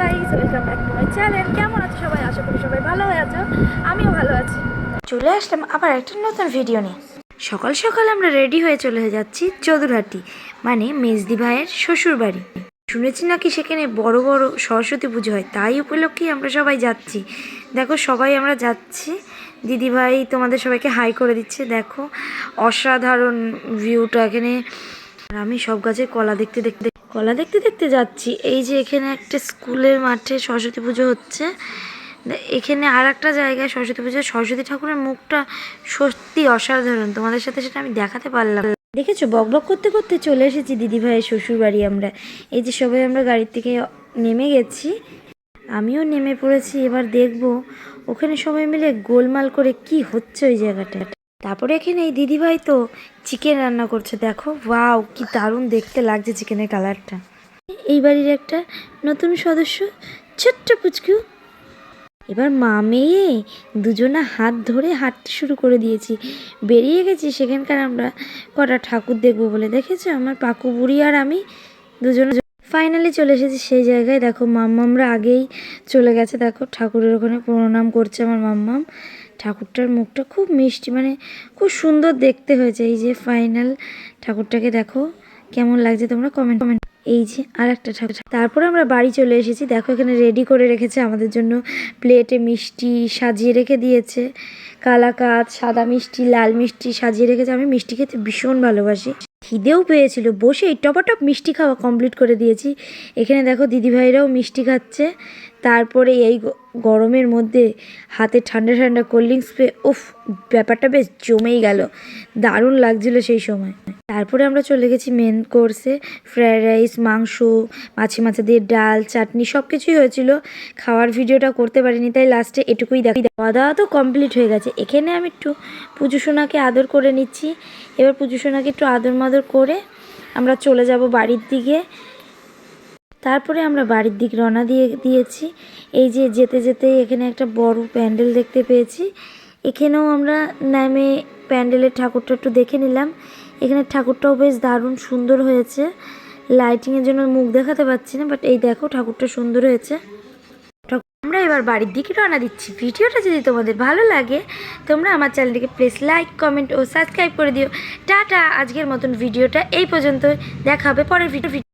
Guys welcome back to my channel কেমন আছো সবাই? আশা করি সবাই ভালো আছো। আমিও ভালো আছি। চলে আসলাম আবার একটা নতুন ভিডিও নিয়ে। সকাল সকাল আমরা রেডি হয়ে চলে যাচ্ছি চৌধুরহাটি মানে মেজদি ভাইয়ের শ্বশুর বাড়ি। শুনেছি নাকি সেখানে বড় বড় সরস্বতী পুজো হয়, তাই উপলক্ষেই আমরা সবাই যাচ্ছি। দেখো, সবাই আমরা যাচ্ছি। দিদিভাই তোমাদের সবাইকে হাই করে দিচ্ছে, দেখো। অসাধারণ ভিউটা এখানে। আমি সব গাছে কলা দেখতে দেখতে কলা দেখতে দেখতে যাচ্ছি। এই যে এখানে একটা স্কুলের মাঠে সরস্বতী পুজো হচ্ছে। এখানে আর একটা জায়গায় সরস্বতী পুজো। সরস্বতী ঠাকুরের মুখটা সত্যি অসাধারণ। তোমাদের সাথে সেটা আমি দেখাতে পারলাম। দেখেছ? বক বক করতে করতে চলে এসেছি দিদি ভাইয়ের শ্বশুর বাড়ি আমরা। এই যে সবাই আমরা গাড়ির থেকে নেমে গেছি। আমিও নেমে পড়েছি। এবার দেখব ওখানে সবাই মিলে গোলমাল করে কি হচ্ছে ওই জায়গাটা তারপরে এখানে এই দিদিভাই তো চিকেন রান্না করছে, দেখো। ওয়াও কি দারুণ দেখতে লাগছে চিকেনের কালারটা এই বাড়ির একটা নতুন সদস্য, ছোট্ট পুচকু। এবার মা মেয়ে দুজনা হাত ধরে হাঁটতে শুরু করে দিয়েছি। বেরিয়ে গেছি, সেখানকার আমরা কটা ঠাকুর দেখব বলে। দেখেছ? আমার পাকু বুড়ি আর আমি দুজন ফাইনালি চলে এসেছি সেই জায়গায়। দেখো, মাম্মামরা আগেই চলে গেছে। দেখো, ঠাকুরের ওখানে প্রণাম করছে আমার মাম্মাম। ঠাকুরটার মুখটা খুব মিষ্টি মানে খুব সুন্দর দেখতে হয়েছে। এই যে ফাইনাল ঠাকুরটাকে দেখো, কেমন লাগছে তোমরা কমেন্ট কমেন্ট এই যে আর একটা ঠাকুর তারপর আমরা বাড়ি চলে এসেছি। দেখো এখানে রেডি করে রেখেছে, আমাদের জন্য প্লেটে মিষ্টি সাজিয়ে রেখে দিয়েছে। কালাকাত সাদা মিষ্টি, লাল মিষ্টি সাজিয়ে রেখেছে। আমি মিষ্টি খেতে ভীষণ ভালোবাসি। খিদেও পেয়েছিল, বসেই টপাটপ মিষ্টি খাওয়া কমপ্লিট করে দিয়েছি। এখানে দেখো দিদিভাইরাও মিষ্টি খাচ্ছে। তারপরে এই গরমের মধ্যে হাতে ঠান্ডা ঠান্ডা কোল্ড ড্রিঙ্কস পেয়ে, উফ, ব্যাপারটা বেশ জমেই গেল। দারুণ লাগছিল সেই সময়। তারপরে আমরা চলে গেছি মেন কোর্সে ফ্রায়েড রাইস মাংস, মাছি মাছা দিয়ে ডাল, চাটনি সব কিছুই হয়েছিল। খাওয়ার ভিডিওটা করতে পারিনি, তাই লাস্টে এটুকুই দেখি। খাওয়া দাওয়া তো কমপ্লিট হয়ে গেছে। এখানে আমি একটু পুজো সোনাকে আদর করে নিচ্ছি। এবার পুজো সোনাকে একটু আদর মাদর করে আমরা চলে যাব বাড়ির দিকে। তারপরে আমরা বাড়ির দিক রওনা দিয়ে, দিয়েছি। এই যে যেতে যেতে এখানে একটা বড় প্যান্ডেল দেখতে পেয়েছি। এখানেও আমরা নামে প্যান্ডেলের ঠাকুরটা একটু দেখে নিলাম। এখানে ঠাকুরটাও বেশ দারুণ সুন্দর হয়েছে। লাইটিংয়ের জন্য মুখ দেখাতে পাচ্ছি না বাট এই দেখো ঠাকুরটা সুন্দর হয়েছে। আমরা এবার বাড়ির দিকে রওনা দিচ্ছি। ভিডিওটা যদি তোমাদের ভালো লাগে, তোমরা আমার চ্যানেলটিকে প্লিজ লাইক কমেন্ট ও সাবস্ক্রাইব করে দিও। টাটা! আজকের মতন ভিডিওটা এই পর্যন্ত দেখা হবে পরের ভিডিও